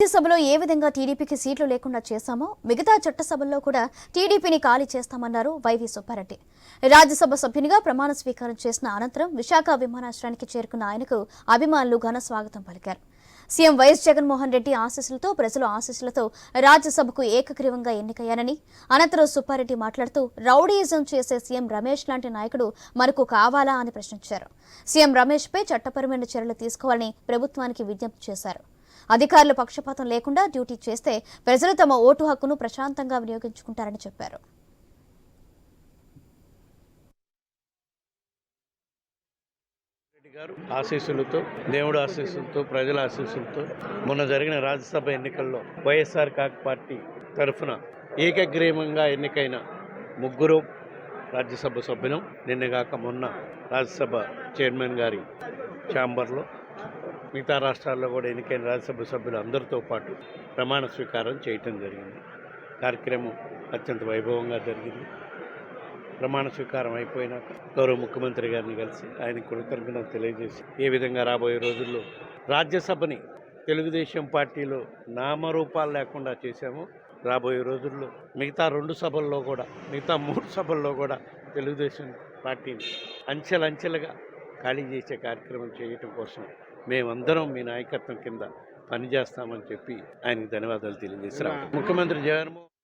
రాజ్యసభలో ఏ విధంగా టీడీపీకి సీట్లు లేకుండా చేశామో మిగతా చట్టసభల్లో కూడా టీడీపీని ఖాళీ చేస్తామన్నారు వైవి సుబ్బారెడ్డి. రాజ్యసభ సభ్యునిగా ప్రమాణ స్వీకారం చేసిన అనంతరం విశాఖ విమానాశ్రయానికి చేరుకున్న ఆయనకు అభిమానులు ఘన స్వాగతం పలికారు. సీఎం వైఎస్ జగన్మోహన్ రెడ్డి ఆశీస్సులతో ప్రజల ఆశీస్సులతో రాజ్యసభకు ఏకగ్రీవంగా ఎన్నికయ్యానని అనంతరం సుబ్బారెడ్డి మాట్లాడుతూ రౌడీయిజం చేసే సీఎం రమేష్ లాంటి నాయకుడు మనకు కావాలా? అని ప్రశ్నించారు. సీఎం రమేష్పై చట్టపరమైన చర్యలు తీసుకోవాలని ప్రభుత్వానికి విజ్ఞప్తి చేశారు. అధికారులు పక్షపాతం లేకుండా డ్యూటీ చేస్తే ప్రజలు తమ ఓటు హక్కును ప్రశాంతంగా వినియోగించుకుంటారని చెప్పారు. గారు ఆశీస్సులతో దేవుడు ఆశీస్సులతో ప్రజల ఆశీస్సులతో మొన్న జరిగిన రాజ్యసభ ఎన్నికల్లో వైఎస్ఆర్ కాక్ పార్టీ తరఫున ఏకగ్రీవంగా ఎన్నికైన ముగ్గురు రాజ్యసభ సభ్యులం నిన్నగాక మొన్న రాజ్యసభ చైర్మన్ గారి ఛాంబర్లో మిగతా రాష్ట్రాల్లో కూడా ఎన్నికైన రాజ్యసభ సభ్యులు అందరితో పాటు ప్రమాణ స్వీకారం చేయటం జరిగింది. కార్యక్రమం అత్యంత వైభవంగా జరిగింది. ప్రమాణ స్వీకారం అయిపోయినాక గౌరవ ముఖ్యమంత్రి గారిని కలిసి ఆయన కృతజ్ఞతలు తెలియజేసి ఏ విధంగా రాబోయే రోజుల్లో రాజ్యసభని తెలుగుదేశం పార్టీలో నామరూపాలు లేకుండా చేశామో రాబోయే రోజుల్లో మిగతా రెండు సభల్లో కూడా మిగతా మూడు సభల్లో కూడా తెలుగుదేశం పార్టీని అంచెలంచెలుగా ఖాళీ చేసే కార్యక్రమం చేయటం కోసం మేమందరం మీ నాయకత్వం కింద పనిచేస్తామని చెప్పి ఆయనకు ధన్యవాదాలు తెలియజేస్తున్నాం. ముఖ్యమంత్రి జగన్మోహన్